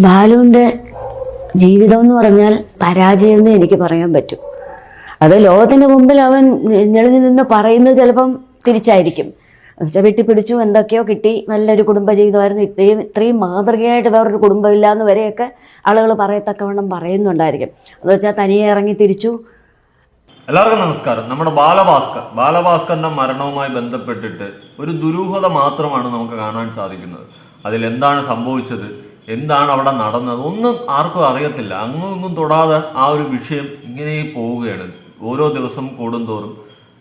ബാലുവിന്റെ ജീവിതം എന്ന് പറഞ്ഞാൽ പരാജയം എന്ന് എനിക്ക് പറയാൻ പറ്റും. അത് ലോകത്തിന്റെ മുമ്പിൽ അവൻ ഞെളിഞ്ഞു നിന്ന് പറയുന്നത് ചിലപ്പം തിരിച്ചായിരിക്കും. എന്നുവെച്ചാൽ വെട്ടിപ്പിടിച്ചു എന്തൊക്കെയോ കിട്ടി. നല്ലൊരു കുടുംബ ജീവിതമായിരുന്നു ഇത്രയും ഇത്രയും മാതൃകയായിട്ട് വേറൊരു കുടുംബമില്ല എന്ന് വരെയൊക്കെ ആളുകൾ പറയത്തക്കവണ്ണം പറയുന്നുണ്ടായിരിക്കും. എന്ന് വെച്ചാൽ തനിയെ ഇറങ്ങി തിരിച്ചു. എല്ലാവർക്കും നമസ്കാരം. നമ്മുടെ ബാലഭാസ്കർ. ബാലഭാസ്കറിന്റെ മരണവുമായി ബന്ധപ്പെട്ടിട്ട് ഒരു ദുരൂഹത മാത്രമാണ് നമുക്ക് കാണാൻ സാധിക്കുന്നത്. അതിൽ എന്താണ് സംഭവിച്ചത്? എന്താണ് അവിടെ നടന്നത്? ഒന്നും ആർക്കും അറിയത്തില്ല. അങ്ങും ഇങ്ങും തൊടാതെ ആ ഒരു വിഷയം ഇങ്ങനെ പോവുകയാണ്. ഓരോ ദിവസം കൂടുന്തോറും.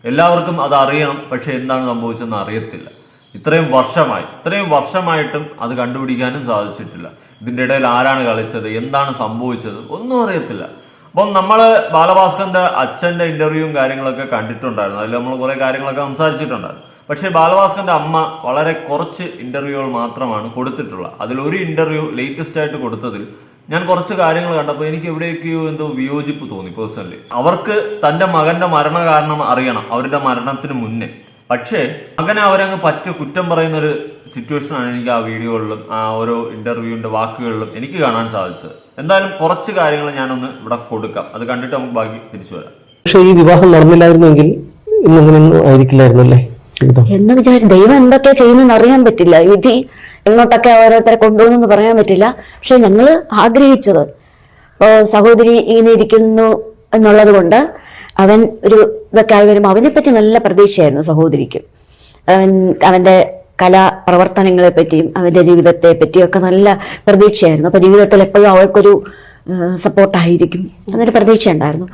എല്ലാവർക്കും അത് അറിയണം പക്ഷെ എന്താണ് സംഭവിച്ചതെന്ന് അറിയത്തില്ല. ഇത്രയും വർഷമായി. ഇത്രയും വർഷമായിട്ടും അത് കണ്ടുപിടിക്കാനും സാധിച്ചിട്ടില്ല. ഇതിന്റെ ഇടയിൽ ആരാണ് കളിച്ചത്? എന്താണ് സംഭവിച്ചത്? ഒന്നും അറിയത്തില്ല. അപ്പം നമ്മൾ ബാലഭാസ്കറിന്റെ അച്ഛന്റെ ഇന്റർവ്യൂവും കാര്യങ്ങളൊക്കെ കണ്ടിട്ടുണ്ടായിരുന്നു. അതിൽ നമ്മൾ കുറേ കാര്യങ്ങളൊക്കെ സംസാരിച്ചിട്ടുണ്ടായിരുന്നു. പക്ഷേ ബാലഭാസ്കറിന്റെ അമ്മ വളരെ കുറച്ച് ഇന്റർവ്യൂകൾ മാത്രമാണ് കൊടുത്തിട്ടുള്ളത്. അതിൽ ഒരു ഇന്റർവ്യൂ ലേറ്റസ്റ്റ് ആയിട്ട് കൊടുത്തതിൽ ഞാൻ കുറച്ച് കാര്യങ്ങൾ കണ്ടപ്പോൾ എനിക്ക് എവിടെയൊക്കെയോ എന്തോ വിയോജിപ്പ് തോന്നി പേഴ്സണലി അവർക്ക് തന്റെ മകന്റെ മരണ കാരണം അറിയണം അവരുടെ മരണത്തിന് മുന്നേ. പക്ഷേ മകനെ അവരങ്ങ് പറ്റ കുറ്റം പറയുന്ന ഒരു സിറ്റുവേഷനാണ് എനിക്ക് ആ വീഡിയോകളിലും ആ ഓരോ ഇന്റർവ്യൂവിന്റെ വാക്കുകളിലും എനിക്ക് കാണാൻ സാധിച്ചത്. എന്തായാലും കുറച്ച് കാര്യങ്ങൾ ഞാനൊന്ന് ഇവിടെ കൊടുക്കാം. അത് കണ്ടിട്ട് നമുക്ക് ബാക്കി തിരിച്ചു വരാം. പക്ഷേ ഈ വിവാഹം നടന്നില്ലായിരുന്നെങ്കിൽ ഇന്നങ്ങനെയൊന്നും ആയിരിക്കില്ലായിരുന്നു അല്ലേ ജീവിതം എന്ന് വിചാരി ദൈവം എന്തൊക്കെ ചെയ്യുന്നെന്ന് അറിയാൻ പറ്റില്ല. വിധി എങ്ങോട്ടൊക്കെ ഓരോരുത്തരെ കൊണ്ടുപോകുന്നെന്ന് പറയാൻ പറ്റില്ല. പക്ഷെ ഞങ്ങൾ ആഗ്രഹിച്ചത് സഹോദരി ഇങ്ങനെ ഇരിക്കുന്നു എന്നുള്ളത് കൊണ്ട് അവൻ ഒരു ഇതൊക്കെ ആയി വരുമ്പോൾ അവനെപ്പറ്റി നല്ല പ്രതീക്ഷയായിരുന്നു സഹോദരിക്ക്. അവൻ അവന്റെ കലാ പ്രവർത്തനങ്ങളെ പറ്റിയും അവന്റെ ജീവിതത്തെ പറ്റിയും ഒക്കെ നല്ല പ്രതീക്ഷയായിരുന്നു. അപ്പൊ ജീവിതത്തിൽ എപ്പോഴും അവൾക്കൊരു സപ്പോർട്ടായിരിക്കും എന്നൊരു പ്രതീക്ഷ ഉണ്ടായിരുന്നു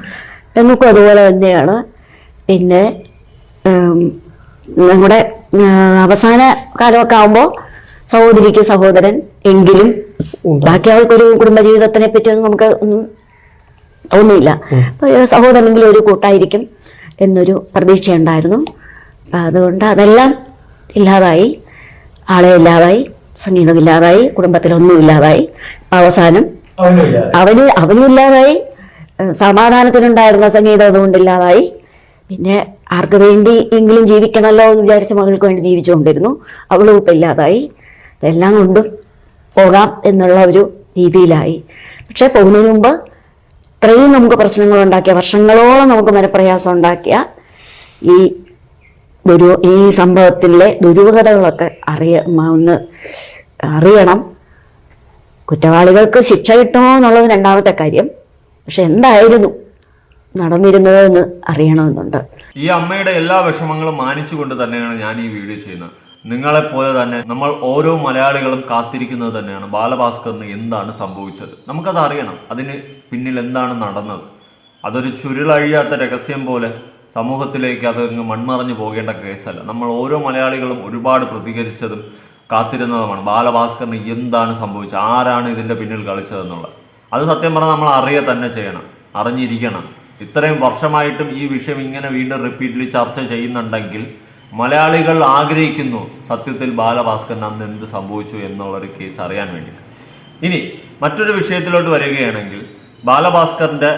നമുക്കും അതുപോലെ തന്നെയാണ്. പിന്നെ നമ്മുടെ അവസാന കാലമൊക്കെ ആവുമ്പോ സഹോദരിക്ക് സഹോദരൻ എങ്കിലും ബാക്കി കുടുംബ കുടുംബജീവിതത്തിനെ പറ്റിയൊന്നും നമുക്ക് ഒന്നും തോന്നിയില്ല. സഹോദരനെങ്കിലും ഒരു കൂട്ടായിരിക്കും എന്നൊരു പ്രതീക്ഷ ഉണ്ടായിരുന്നു അതുകൊണ്ട് അതെല്ലാം ഇല്ലാതായി. ആളെ ഇല്ലാതായി. സംഗീതം ഇല്ലാതായി. കുടുംബത്തിലൊന്നും ഇല്ലാതായി. അവസാനം അവന് അവനും ഇല്ലാതായി. സമാധാനത്തിനുണ്ടായിരുന്ന സംഗീതം അതുകൊണ്ട് ഇല്ലാതായി. പിന്നെ ആർക്ക് വേണ്ടി എങ്കിലും ജീവിക്കണമല്ലോ എന്ന് വിചാരിച്ച മകൾക്ക് വേണ്ടി ജീവിച്ചുകൊണ്ടിരുന്നു. അവളും ഇപ്പം ഇല്ലാതായി. എല്ലാം കൊണ്ടും പോകാം എന്നുള്ള ഒരു രീതിയിലായി. പക്ഷെ പോകുന്നതിന് മുമ്പ് ഇത്രയും നമുക്ക് പ്രശ്നങ്ങൾ ഉണ്ടാക്കിയ വർഷങ്ങളോളം നമുക്ക് മനപ്രയാസം ഉണ്ടാക്കിയ ഈ ദുരു ഈ സംഭവത്തിലെ ദുരൂഹതകളൊക്കെ അറിയ ഒന്ന് അറിയണം. കുറ്റവാളികൾക്ക് ശിക്ഷ കിട്ടണോ എന്നുള്ളത് രണ്ടാമത്തെ കാര്യം. പക്ഷെ എന്തായിരുന്നു നടന്നിരുന്നത് എന്ന് അറിയണമെന്നുണ്ട്. ഈ അമ്മയുടെ എല്ലാ വിഷമങ്ങളും മാനിച്ചുകൊണ്ട് തന്നെയാണ് ഞാൻ ഈ വീഡിയോ ചെയ്യുന്നത്. നിങ്ങളെപ്പോലെ തന്നെ നമ്മൾ ഓരോ മലയാളികളും കാത്തിരിക്കുന്നത് തന്നെയാണ്. ബാലഭാസ്കറിന് എന്താണ് സംഭവിച്ചത്? നമുക്കത് അറിയണം. അതിന് പിന്നിൽ എന്താണ് നടന്നത്? അതൊരു ചുരുളഴിയാത്ത രഹസ്യം പോലെ സമൂഹത്തിലേക്ക് അത് അങ്ങ് മൺമറഞ്ഞു പോകേണ്ട കേസല്ല. നമ്മൾ ഓരോ മലയാളികളും ഒരുപാട് പ്രതികരിച്ചതും കാത്തിരുന്നതുമാണ്. ബാലഭാസ്കറിന് എന്താണ് സംഭവിച്ചത്? ആരാണ് ഇതിന്റെ പിന്നിൽ കളിച്ചതെന്നുള്ളത്? അത് സത്യം പറഞ്ഞാൽ നമ്മൾ അറിയ തന്നെ ചെയ്യണം. അറിഞ്ഞിരിക്കണം. ഇത്രയും വർഷമായിട്ടും ഈ വിഷയം ഇങ്ങനെ വീണ്ടും റിപ്പീറ്റ്ലി ചർച്ച ചെയ്യുന്നുണ്ടെങ്കിൽ മലയാളികൾ ആഗ്രഹിക്കുന്നു സത്യത്തിൽ ബാലഭാസ്കർ അന്ന് എന്ത് സംഭവിച്ചു എന്നുള്ളൊരു കേസ് അറിയാൻ വേണ്ടി ഇനി മറ്റൊരു വിഷയത്തിലോട്ട് വരികയാണെങ്കിൽ ബാലഭാസ്കറിന്റെ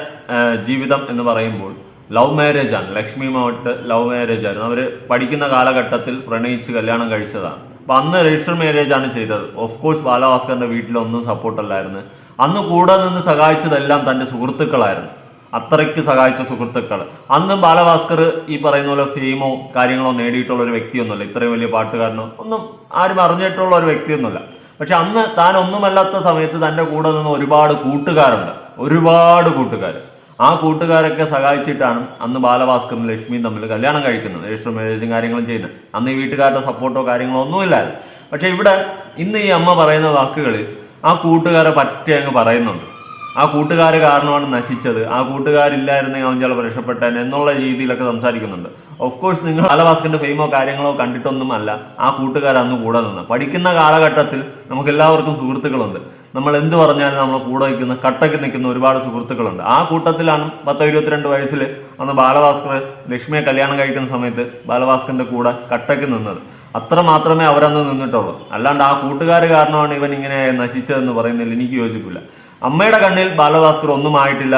ജീവിതം എന്ന് പറയുമ്പോൾ ലവ് മാരേജ് ആണ്. ലക്ഷ്മി മാവട്ട് ലവ് മാരേജ് ആയിരുന്നു. അവർ പഠിക്കുന്ന കാലഘട്ടത്തിൽ പ്രണയിച്ച് കല്യാണം കഴിച്ചതാണ്. അപ്പൊ അന്ന് രജിസ്റ്റർ മാരേജ് ആണ് ചെയ്തത്. ഓഫ് കോഴ്സ് ബാലഭാസ്കറിന്റെ വീട്ടിലൊന്നും സപ്പോർട്ടല്ലായിരുന്നു അന്ന് കൂടെ നിന്ന് സഹായിച്ചതെല്ലാം തന്റെ സുഹൃത്തുക്കളായിരുന്നു. അത്രയ്ക്ക് സഹായിച്ച സുഹൃത്തുക്കൾ. അന്ന് ബാലഭാസ്കർ ഈ പറയുന്ന പോലെ ഫെയിമോ കാര്യങ്ങളോ നേടിയിട്ടുള്ള ഒരു വ്യക്തിയൊന്നുമല്ല. ഇത്രയും വലിയ പാട്ടുകാരനോ ഒന്നും ആരും അറിഞ്ഞിട്ടുള്ള ഒരു വ്യക്തിയൊന്നുമല്ല. പക്ഷെ അന്ന് താൻ ഒന്നുമല്ലാത്ത സമയത്ത് തന്റെ കൂടെ നിന്ന് ഒരുപാട് കൂട്ടുകാരുണ്ട്. ഒരുപാട് കൂട്ടുകാർ ആ കൂട്ടുകാരൊക്കെ സഹായിച്ചിട്ടാണ് അന്ന് ബാലഭാസ്കറും ലക്ഷ്മിയും തമ്മിൽ കല്യാണം കഴിക്കുന്നത്. രജിസ്റ്റർ മാരേജും കാര്യങ്ങളും ചെയ്യുന്നത്. അന്ന് ഈ വീട്ടുകാരുടെ സപ്പോർട്ടോ കാര്യങ്ങളോ ഒന്നുമില്ലായിരുന്നു. പക്ഷെ ഇവിടെ ഇന്ന് ഈ അമ്മ പറയുന്ന വാക്കുകൾ ആ കൂട്ടുകാരെ പറ്റി അങ്ങ് പറയുന്നുണ്ട്. ആ കൂട്ടുകാർ കാരണമാണ് നശിച്ചത്. ആ കൂട്ടുകാരില്ലായിരുന്നെങ്കിൽ അവൻ ചിലപ്പോൾ രക്ഷപ്പെട്ടേനെ എന്നുള്ള രീതിയിലൊക്കെ സംസാരിക്കുന്നുണ്ട്. ഓഫ് കോഴ്സ് നിങ്ങൾ ബാലഭാസ്കറിന്റെ ഫെയിമോ കാര്യങ്ങളോ കണ്ടിട്ടൊന്നും അല്ല ആ കൂട്ടുകാർ അന്ന് കൂടെ നിന്ന്. പഠിക്കുന്ന കാലഘട്ടത്തിൽ നമുക്ക് എല്ലാവർക്കും സുഹൃത്തുക്കളുണ്ട്. നമ്മൾ എന്ത് പറഞ്ഞാലും നമ്മൾ കൂടെ നിൽക്കുന്ന കട്ടയ്ക്ക് നിൽക്കുന്ന ഒരുപാട് സുഹൃത്തുക്കളുണ്ട്. ആ കൂട്ടത്തിലാണ് പത്തോ ഇരുപത്തിരണ്ട് വയസ്സിൽ അന്ന് ബാലഭാസ്കർ ലക്ഷ്മിയെ കല്യാണം കഴിക്കുന്ന സമയത്ത് ബാലഭാസ്കറിന്റെ കൂടെ കട്ടയ്ക്ക് നിന്നത്. അത്ര മാത്രമേ അവരന്ന് നിന്നിട്ടുള്ളൂ. അല്ലാണ്ട് ആ കൂട്ടുകാർ കാരണമാണ് ഇവൻ ഇങ്ങനെ നശിച്ചതെന്ന് പറയുന്നതിൽ എനിക്ക് യോജിപ്പില്ല. അമ്മയുടെ കണ്ണിൽ ബാലഭാസ്കർ ഒന്നും ആയിട്ടില്ല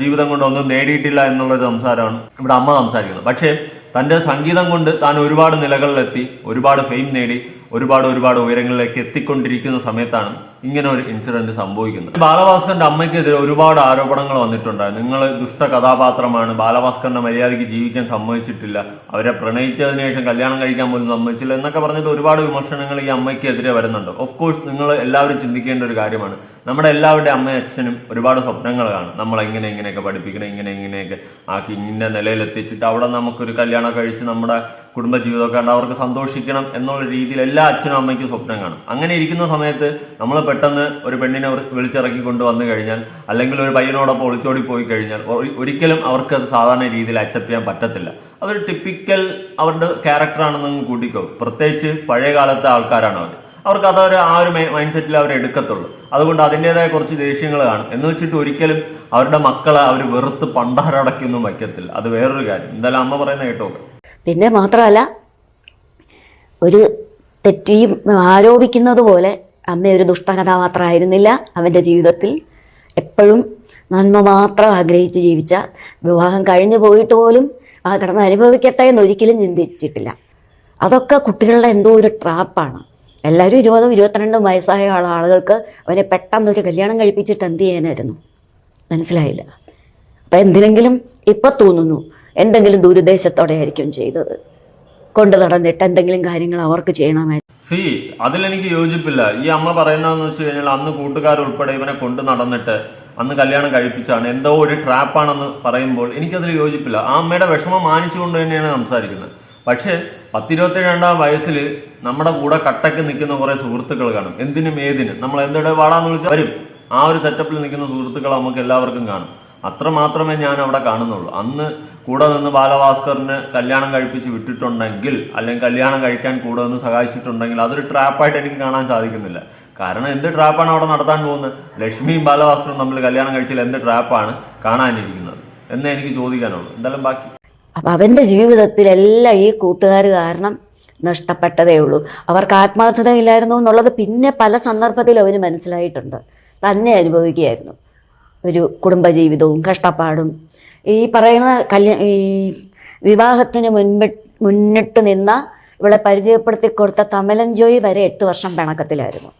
ജീവിതം കൊണ്ട് ഒന്നും നേടിയിട്ടില്ല എന്നുള്ളൊരു സംസാരമാണ് ഇവിടെ അമ്മ സംസാരിക്കുന്നത്. പക്ഷേ തന്റെ സംഗീതം കൊണ്ട് താൻ ഒരുപാട് നിലകളിലെത്തി ഒരുപാട് ഫെയിം നേടി ഒരുപാട് ഒരുപാട് ഉയരങ്ങളിലേക്ക് എത്തിക്കൊണ്ടിരിക്കുന്ന സമയത്താണ് ഇങ്ങനെ ഒരു ഇൻസിഡന്റ് സംഭവിക്കുന്നത്. ബാലഭാസ്കറിന്റെ അമ്മയ്ക്കെതിരെ ഒരുപാട് ആരോപണങ്ങൾ വന്നിട്ടുണ്ട് നിങ്ങൾ ദുഷ്ട കഥാപാത്രമാണ് ബാലഭാസ്കറിന്റെ മര്യാദയ്ക്ക് ജീവിക്കാൻ സമ്മതിച്ചിട്ടില്ല അവരെ പ്രണയിച്ചതിന് ശേഷം കല്യാണം കഴിക്കാൻ പോലും സമ്മതിച്ചില്ല എന്നൊക്കെ പറഞ്ഞിട്ട് ഒരുപാട് വിമർശനങ്ങൾ ഈ അമ്മയ്ക്കെതിരെ വരുന്നുണ്ട്. ഓഫ് കോഴ്സ് നിങ്ങൾ എല്ലാവരും ചിന്തിക്കേണ്ട ഒരു കാര്യമാണ്. നമ്മുടെ എല്ലാവരുടെ അമ്മയും അച്ഛനും ഒരുപാട് സ്വപ്നങ്ങൾ കാണും. നമ്മൾ ഇങ്ങനെ ഇങ്ങനെയൊക്കെ പഠിപ്പിക്കണം ഇങ്ങനെ ഇങ്ങനെയൊക്കെ ആക്കി ഇന്ന നിലയിൽ എത്തിച്ചിട്ട് അവിടെ നമുക്കൊരു കല്യാണം കഴിച്ച് നമ്മുടെ കുടുംബജീവിതമൊക്കെ കണ്ട് അവർക്ക് സന്തോഷിക്കണം എന്നുള്ള രീതിയിൽ എല്ലാ അച്ഛനും അമ്മയ്ക്കും സ്വപ്നം കാണും. അങ്ങനെ ഇരിക്കുന്ന സമയത്ത് നമ്മൾ പെട്ടെന്ന് ഒരു പെണ്ണിനെ വിളിച്ചിറക്കി കൊണ്ട് വന്നു കഴിഞ്ഞാൽ അല്ലെങ്കിൽ ഒരു പയ്യനോടൊപ്പം ഒളിച്ചോടി പോയി കഴിഞ്ഞാൽ ഒരിക്കലും അവർക്ക് അത് സാധാരണ രീതിയിൽ അക്സെപ്റ്റ് ചെയ്യാൻ പറ്റത്തില്ല. അതൊരു ടിപ്പിക്കൽ അവരുടെ ക്യാരക്ടറാണെന്ന് കൂട്ടിക്കോ. പ്രത്യേകിച്ച് പഴയ കാലത്തെ ആൾക്കാരാണ് അവർ അവർക്ക് അതൊരു ആ ഒരു മൈൻഡ് സെറ്റിൽ അവർ എടുക്കത്തുള്ളൂ. അതുകൊണ്ട് അതിന്റെതായ കുറച്ച് ദേഷ്യങ്ങൾ കാണും. എന്ന് വെച്ചിട്ട് ഒരിക്കലും അവരുടെ മക്കളെ അവർ വെറുത്ത് പണ്ടാരടക്കൊന്നും വയ്ക്കത്തില്ല. അത് വേറൊരു കാര്യം. എന്തായാലും അമ്മ പറയുന്ന കേട്ടോ. പിന്നെ മാത്രമല്ല ഒരു തെറ്റിയും ആരോപിക്കുന്നത് പോലെ അമ്മ ഒരു ദുഷ്ടകഥാപാത്രമായിരുന്നില്ല അവന്റെ ജീവിതത്തിൽ. എപ്പോഴും നന്മ മാത്രം ആഗ്രഹിച്ച് ജീവിച്ച വിവാഹം കഴിഞ്ഞു പോയിട്ട് പോലും ആ കടന്ന് അനുഭവിക്കട്ടെ എന്ന് ഒരിക്കലും ചിന്തിച്ചിട്ടില്ല. അതൊക്കെ കുട്ടികളുടെ എന്തോ ഒരു ട്രാപ്പാണ് എല്ലാവരും ഇരുപതും ഇരുപത്തിരണ്ടും വയസ്സായ ആളുകൾക്ക് അവനെ പെട്ടെന്നൊരു കല്യാണം കഴിപ്പിച്ചിട്ട് എന്ത് ചെയ്യാനായിരുന്നു? മനസ്സിലായില്ല. അപ്പം എന്തിനെങ്കിലും ഇപ്പം തോന്നുന്നു എന്തെങ്കിലും ദുരുദ്ദേശത്തോടെ ആയിരിക്കും ചെയ്തത്. കൊണ്ടു നടന്നിട്ട് എന്തെങ്കിലും കാര്യങ്ങൾ അവർക്ക് ചെയ്യണമായിരുന്നു. സി അതിലെനിക്ക് യോജിപ്പില്ല. ഈ അമ്മ പറയുന്നതെന്ന് വെച്ച് കഴിഞ്ഞാൽ അന്ന് കൂട്ടുകാരുൾപ്പെടെ ഇവനെ കൊണ്ട് നടന്നിട്ട് അന്ന് കല്യാണം കഴിപ്പിച്ചാണ് എന്തോ ഒരു ട്രാപ്പാണെന്ന് പറയുമ്പോൾ എനിക്കതിൽ യോജിപ്പില്ല. ആ അമ്മയുടെ വിഷമം മാനിച്ചുകൊണ്ട് തന്നെയാണ് സംസാരിക്കുന്നത്. പക്ഷേ പത്തിരുപത്തി രണ്ടാം വയസ്സിൽ നമ്മുടെ കൂടെ കട്ടയ്ക്ക് നിൽക്കുന്ന കുറേ സുഹൃത്തുക്കൾ കാണും. എന്തിനും ഏതിനും. നമ്മൾ എന്തിടെ വാടാന്ന് വിളിച്ചാൽ വരും. ആ ഒരു സെറ്റപ്പിൽ നിൽക്കുന്ന സുഹൃത്തുക്കൾ നമുക്ക് എല്ലാവർക്കും കാണും. അത്ര മാത്രമേ ഞാൻ അവിടെ കാണുന്നുള്ളൂ. അന്ന് കൂടെ നിന്ന് ബാലഭാസ്കറിന് കല്യാണം കഴിപ്പിച്ച് വിട്ടിട്ടുണ്ടെങ്കിൽ അല്ലെങ്കിൽ കല്യാണം കഴിക്കാൻ കൂടെ നിന്ന് സഹായിച്ചിട്ടുണ്ടെങ്കിൽ അതൊരു ട്രാപ്പായിട്ട് എനിക്ക് കാണാൻ സാധിക്കുന്നില്ല. കാരണം എന്ത് ട്രാപ്പാണ് അവിടെ നടത്താൻ പോകുന്നത്? ലക്ഷ്മിയും ബാലഭാസ്കറും തമ്മിൽ കല്യാണം കഴിച്ചാൽ എന്ത് ട്രാപ്പാണ് കാണാനിരിക്കുന്നത്? എന്നേ എനിക്ക് ചോദിക്കാനുള്ളൂ. എന്തായാലും ബാക്കി അപ്പം അവന്റെ ജീവിതത്തിലെല്ലാം ഈ കൂട്ടുകാർ കാരണം നഷ്ടപ്പെട്ടതേ ഉള്ളൂ. അവർക്ക് ആത്മാർത്ഥതയില്ലായിരുന്നു എന്നുള്ളത് പിന്നെ പല സന്ദർഭത്തിലും അവന് മനസ്സിലായിട്ടുണ്ട്. തന്നെ അനുഭവിക്കുകയായിരുന്നു. ഒരു കുടുംബജീവിതവും കഷ്ടപ്പാടും. ഈ പറയുന്ന കല്യാ ഈ വിവാഹത്തിന് മുൻപ് മുന്നിട്ട് നിന്ന ഇവിടെ പരിചയപ്പെടുത്തി കൊടുത്ത തമലൻ ജോയി വരെ എട്ട് വർഷം പിണക്കത്തിലായിരുന്നു.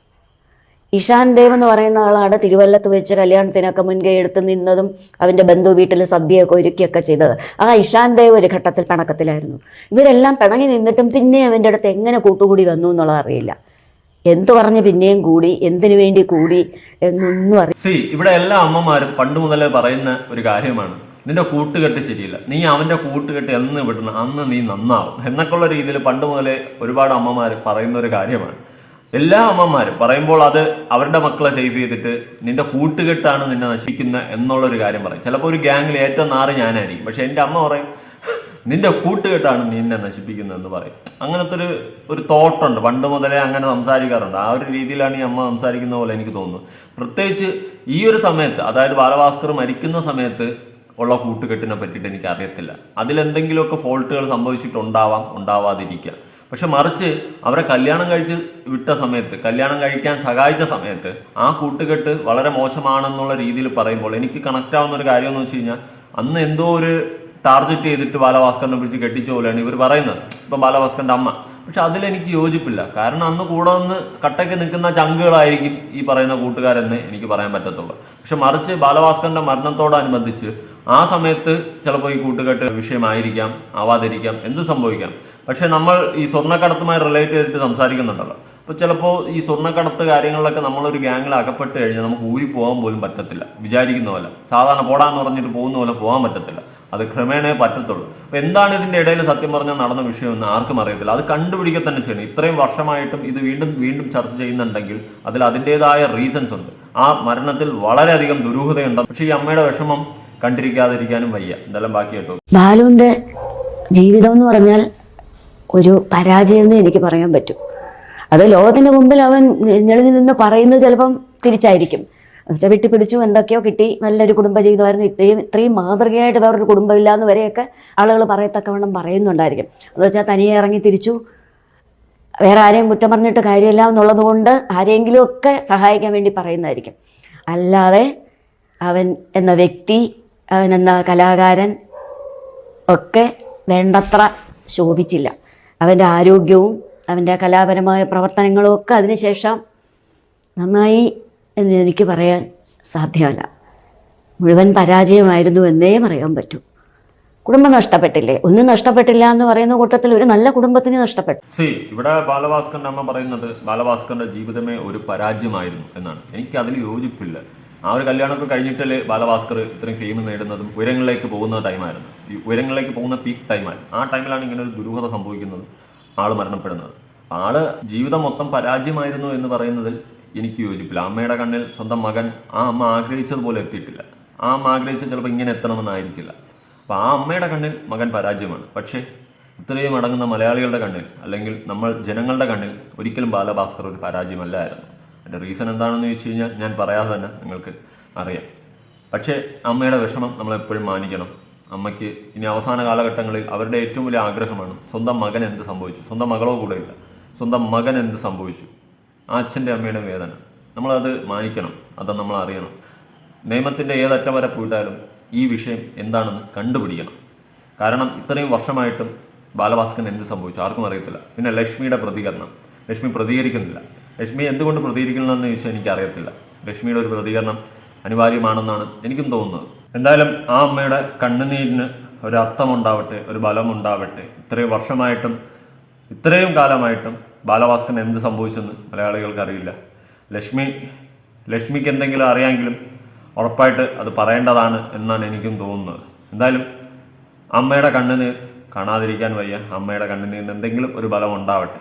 ഇഷാൻ ദേവ് എന്ന് പറയുന്ന ആളാണ് തിരുവല്ലത്ത് വെച്ച് കല്യാണത്തിനൊക്കെ മുൻകൈ എടുത്ത് നിന്നതും അവന്റെ ബന്ധു വീട്ടിൽ സദ്യയൊക്കെ ഒരുക്കിയൊക്കെ ചെയ്തത്. ആ ഇഷാൻ ദേവ് ഒരു ഘട്ടത്തിൽ പിണക്കത്തിലായിരുന്നു. ഇവരെല്ലാം പിണങ്ങി നിന്നിട്ടും പിന്നെ അവന്റെ അടുത്ത് എങ്ങനെ കൂട്ടുകൂടി വന്നു എന്നുള്ളത് അറിയില്ല. എന്തു പറഞ്ഞ് പിന്നെയും കൂടി എന്തിനു വേണ്ടി കൂടി എന്നൊന്നും അറിയില്ല സി ഇവിടെ എല്ലാ അമ്മമാരും പണ്ട് മുതലേ പറയുന്ന ഒരു കാര്യമാണ്. നിന്റെ കൂട്ടുകെട്ട് ശരിയില്ല. നീ അവന്റെ കൂട്ടുകെട്ട് എന്ന് വിടണം. അന്ന് നീ നന്നാവും. എന്നൊക്കെയുള്ള രീതിയിൽ പണ്ട് മുതലേ ഒരുപാട് അമ്മമാർ പറയുന്ന ഒരു കാര്യമാണ്. എല്ലാ അമ്മമാരും പറയുമ്പോൾ അത് അവരുടെ മക്കളെ സേവ് ചെയ്തിട്ട് നിന്റെ കൂട്ടുകെട്ടാണ് നിന്നെ നശിക്കുന്നത് എന്നുള്ളൊരു കാര്യം പറയും. ചിലപ്പോൾ ഒരു ഗ്യാങ്ങിൽ ഏറ്റവും നാറ് ഞാനായിരിക്കും. പക്ഷെ എന്റെ അമ്മ പറയും നിന്റെ കൂട്ടുകെട്ടാണ് നിന്നെ നശിപ്പിക്കുന്നതെന്ന് പറയും. അങ്ങനത്തെ ഒരു ഒരു തോട്ടുണ്ട് പണ്ട് മുതലേ അങ്ങനെ സംസാരിക്കാറുണ്ട്. ആ ഒരു രീതിയിലാണ് ഈ അമ്മ സംസാരിക്കുന്ന പോലെ എനിക്ക് തോന്നുന്നു. പ്രത്യേകിച്ച് ഈ ഒരു സമയത്ത് അതായത് ബാലഭാസ്കർ മരിക്കുന്ന സമയത്ത് ഉള്ള കൂട്ടുകെട്ടിനെ പറ്റിയിട്ട് എനിക്ക് അറിയത്തില്ല അതിലെന്തെങ്കിലുമൊക്കെ ഫോൾട്ടുകൾ സംഭവിച്ചിട്ടുണ്ടാവാം ഉണ്ടാവാതിരിക്കാം. പക്ഷെ മറിച്ച് അവരെ കല്യാണം കഴിച്ച് വിട്ട സമയത്ത് കല്യാണം കഴിക്കാൻ സഹായിച്ച സമയത്ത് ആ കൂട്ടുകെട്ട് വളരെ മോശമാണെന്നുള്ള രീതിയിൽ പറയുമ്പോൾ എനിക്ക് കണക്ട് ആവുന്ന ഒരു കാര്യം എന്ന് വെച്ച് കഴിഞ്ഞാൽ അന്ന് എന്തോ ഒരു ടാർഗറ്റ് ചെയ്തിട്ട് ബാലഭാസ്കറിനെ പിടിച്ച് കെട്ടിച്ച പോലെയാണ് ഇവർ പറയുന്നത്. ഇപ്പം ബാലഭാസ്കറിന്റെ അമ്മ. പക്ഷെ അതിലെനിക്ക് യോജിപ്പില്ല. കാരണം അന്ന് കൂടെ നിന്ന് കട്ടയ്ക്ക് നിൽക്കുന്ന ചങ്കുകളായിരിക്കും ഈ പറയുന്ന കൂട്ടുകാരെന്ന് എനിക്ക് പറയാൻ പറ്റത്തുള്ളൂ. പക്ഷെ മറിച്ച് ബാലഭാസ്കറിന്റെ മരണത്തോടനുബന്ധിച്ച് ആ സമയത്ത് ചിലപ്പോൾ ഈ കൂട്ടുകെട്ട് വിഷയമായിരിക്കാം ആവാതിരിക്കാം എന്ത് സംഭവിക്കാം? പക്ഷെ നമ്മൾ ഈ സ്വർണക്കടത്തുമായി റിലേറ്റ് ചെയ്തിട്ട് സംസാരിക്കുന്നുണ്ടല്ലോ. അപ്പോൾ ചിലപ്പോൾ ഈ സ്വർണക്കടത്ത് കാര്യങ്ങളിലൊക്കെ നമ്മളൊരു ഗ്യാങ്ങിൽ അകപ്പെട്ട് കഴിഞ്ഞാൽ നമുക്ക് ഊരി പോകാൻ പോലും പറ്റത്തില്ല. വിചാരിക്കുന്ന പോലെ. സാധാരണ പോടാന്ന് പറഞ്ഞിട്ട് പോകുന്ന പോലെ പോകാൻ പറ്റത്തില്ല. അത് ക്രമേണേ പറ്റത്തുള്ളൂ. അപ്പോൾ എന്താണ് ഇതിന്റെ ഇടയിൽ സത്യം പറഞ്ഞാൽ നടന്ന വിഷയം എന്ന് ആർക്കും അറിയത്തില്ല. അത് കണ്ടുപിടിക്കുക തന്നെ ചെയ്യണം. ഇത്രയും വർഷമായിട്ടും ഇത് വീണ്ടും വീണ്ടും ചർച്ച ചെയ്യുന്നുണ്ടെങ്കിൽ അതിൽ അതിന്റെതായ റീസൺസ് ഉണ്ട്. ആ മരണത്തിൽ വളരെയധികം ദുരൂഹതയുണ്ട്. പക്ഷേ ഈ അമ്മയുടെ വിഷമം കണ്ടിരിക്കാതിരിക്കാനും വയ്യ. എന്തെല്ലാം ബാക്കി കേട്ടോ ബാലുവിന്റെ ജീവിതം എന്ന് പറഞ്ഞാൽ ഒരു പരാജയം എന്ന് എനിക്ക് പറയാൻ പറ്റും. അത് ലോകത്തിന്റെ മുമ്പിൽ അവൻ ഞെളിഞ്ഞു നിന്ന് പറയുന്നത് ചിലപ്പം തിരിച്ചായിരിക്കും. എന്നുവെച്ചാൽ വെട്ടിപ്പിടിച്ചു എന്തൊക്കെയോ കിട്ടി നല്ലൊരു കുടുംബജീവിതമായിരുന്നു ഇത്രയും ഇത്രയും മാതൃകയായിട്ട് വേറൊരു കുടുംബമില്ല എന്ന് വരെയൊക്കെ ആളുകൾ പറയത്തക്കവണ്ണം പറയുന്നുണ്ടായിരിക്കും. എന്ന് വെച്ചാൽ തനിയെ ഇറങ്ങി തിരിച്ചു. വേറെ ആരെയും കുറ്റം പറഞ്ഞിട്ട് കാര്യമില്ല എന്നുള്ളത് കൊണ്ട് ആരെങ്കിലും ഒക്കെ സഹായിക്കാൻ വേണ്ടി പറയുന്നതായിരിക്കും. അല്ലാതെ അവൻ എന്ന വ്യക്തി അവൻ എന്ന കലാകാരൻ ഒക്കെ വേണ്ടത്ര ശോഭിച്ചില്ല. അവന്റെ ആരോഗ്യവും അവന്റെ കലാപരമായ പ്രവർത്തനങ്ങളും ഒക്കെ അതിനുശേഷം നന്നായി എന്ന് എനിക്ക് പറയാൻ സാധ്യമല്ല. മുഴുവൻ പരാജയമായിരുന്നു എന്നേ പറയാൻ പറ്റൂ. കുടുംബം നഷ്ടപ്പെട്ടില്ലേ? ഒന്നും നഷ്ടപ്പെട്ടില്ല എന്ന് പറയുന്ന കൂട്ടത്തിൽ ഒരു നല്ല കുടുംബത്തിന് നഷ്ടപ്പെട്ടു. സി ഇവിടെ ബാലഭാസ്കറിന്റെ അമ്മ പറയുന്നത് ബാലഭാസ്കറിന്റെ ജീവിതമേ ഒരു പരാജയമായിരുന്നു എന്നാണ്. എനിക്ക് അതിൽ യോജിപ്പില്ല. ആ ഒരു കല്യാണമൊക്കെ കഴിഞ്ഞിട്ടല്ലേ ബാലഭാസ്കർ ഇത്രയും ഫെയിം നേടുന്നതും ഉയരങ്ങളിലേക്ക് പോകുന്ന ടൈമായിരുന്നു ഈ ഉയരങ്ങളിലേക്ക് പോകുന്ന പീക്ക് ടൈമായിരുന്നു ആ ടൈമിലാണ് ഇങ്ങനെ ഒരു ദുരൂഹത സംഭവിക്കുന്നത്. ആൾ മരണപ്പെടുന്നത്. ആൾ ജീവിതം മൊത്തം പരാജയമായിരുന്നു എന്ന് പറയുന്നതിൽ എനിക്ക് യോജിപ്പില്ല. അമ്മയുടെ കണ്ണിൽ സ്വന്തം മകൻ ആ അമ്മ ആഗ്രഹിച്ചതുപോലെ എത്തിയിട്ടില്ല. ആ അമ്മ ആഗ്രഹിച്ച ചിലപ്പോൾ ഇങ്ങനെ എത്തണമെന്നായിരിക്കില്ല. അപ്പോൾ ആ അമ്മയുടെ കണ്ണിൽ മകൻ പരാജയമാണ്. പക്ഷേ ഇത്രയും അടങ്ങുന്ന മലയാളികളുടെ കണ്ണിൽ അല്ലെങ്കിൽ നമ്മൾ ജനങ്ങളുടെ കണ്ണിൽ ഒരിക്കലും ബാലഭാസ്കർ ഒരു പരാജയമല്ലായിരുന്നു. അതിന്റെ റീസൺ എന്താണെന്ന് ചോദിച്ചു കഴിഞ്ഞാൽ ഞാൻ പറയാതെ തന്നെ നിങ്ങൾക്ക് അറിയാം. പക്ഷേ അമ്മയുടെ വിഷമം നമ്മളെപ്പോഴും മാനിക്കണം. അമ്മയ്ക്ക് ഇനി അവസാന കാലഘട്ടങ്ങളിൽ അവരുടെ ഏറ്റവും വലിയ ആഗ്രഹമാണ് സ്വന്തം മകൻ എന്ത് സംഭവിച്ചു? സ്വന്തം മകളോ കൂടെ ഇല്ല സ്വന്തം മകൻ എന്ത് സംഭവിച്ചു? ആ അച്ഛന്റെ അമ്മയുടെ വേദന. നമ്മളത് മാനിക്കണം. അത് നമ്മൾ അറിയണം. നിയമത്തിന്റെ ഏതറ്റം വരെ പോയിട്ടാലും ഈ വിഷയം എന്താണെന്ന് കണ്ടുപിടിക്കണം. കാരണം ഇത്രയും വർഷമായിട്ടും ബാലഭാസ്കരൻ എന്ത് സംഭവിച്ചു? ആർക്കും അറിയത്തില്ല. പിന്നെ ലക്ഷ്മിയുടെ പ്രതികരണം. ലക്ഷ്മി പ്രതികരിക്കുന്നില്ല. ലക്ഷ്മി എന്തുകൊണ്ട് പ്രതികരിക്കണമെന്ന് ചോദിച്ചാൽ എനിക്കറിയത്തില്ല. ലക്ഷ്മിയുടെ ഒരു പ്രതികരണം അനിവാര്യമാണെന്നാണ് എനിക്കും തോന്നുന്നത്. എന്തായാലും ആ അമ്മയുടെ കണ്ണുനീരിന് ഒരു അർത്ഥമുണ്ടാവട്ടെ ഒരു ബലമുണ്ടാവട്ടെ. ഇത്രയും വർഷമായിട്ടും ഇത്രയും കാലമായിട്ടും ബാലഭാസ്കരൻ എന്ത് സംഭവിച്ചെന്ന് മലയാളികൾക്ക് അറിയില്ല ലക്ഷ്മി ലക്ഷ്മിക്ക് എന്തെങ്കിലും അറിയാമെങ്കിലും ഉറപ്പായിട്ട് അത് പറയേണ്ടതാണ് എന്നാണ് എനിക്കും തോന്നുന്നത്. എന്തായാലും അമ്മയുടെ കണ്ണുനീർ കാണാതിരിക്കാൻ വയ്യ. അമ്മയുടെ കണ്ണുനീരിന് എന്തെങ്കിലും ഒരു ബലം ഉണ്ടാവട്ടെ